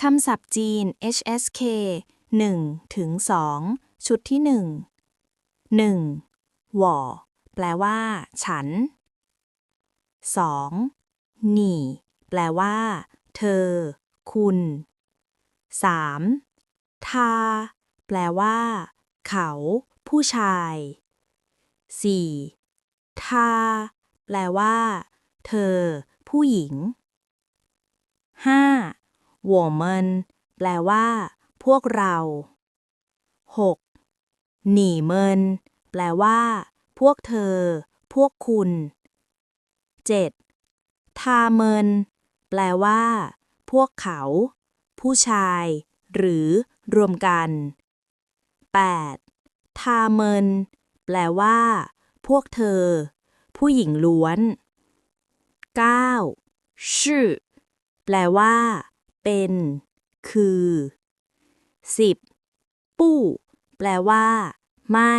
คำศัพท์จีน HSK 1ถึง2ชุดที่ 1 1 หว่อแปลว่า ฉัน 2. หนี่ แปลว่า เธอ คุณ 3. ทา แปลว่า เขา ผู้ชาย 4. ทา แปลว่า เธอ ผู้หญิง 5. 我们แปลว่า พวกเรา 6. หนี่เมิน แปลว่า พวกเธอ พวกคุณ 7. ทาเมิน แปลว่า พวกเขา ผู้ชาย หรือ รวมกัน 8. ทาเมิน แปลว่า พวกเธอ ผู้หญิงล้วน 9. ชื่อ แปลว่า เป็น คือ 10. ปู้ แปลว่า ไม่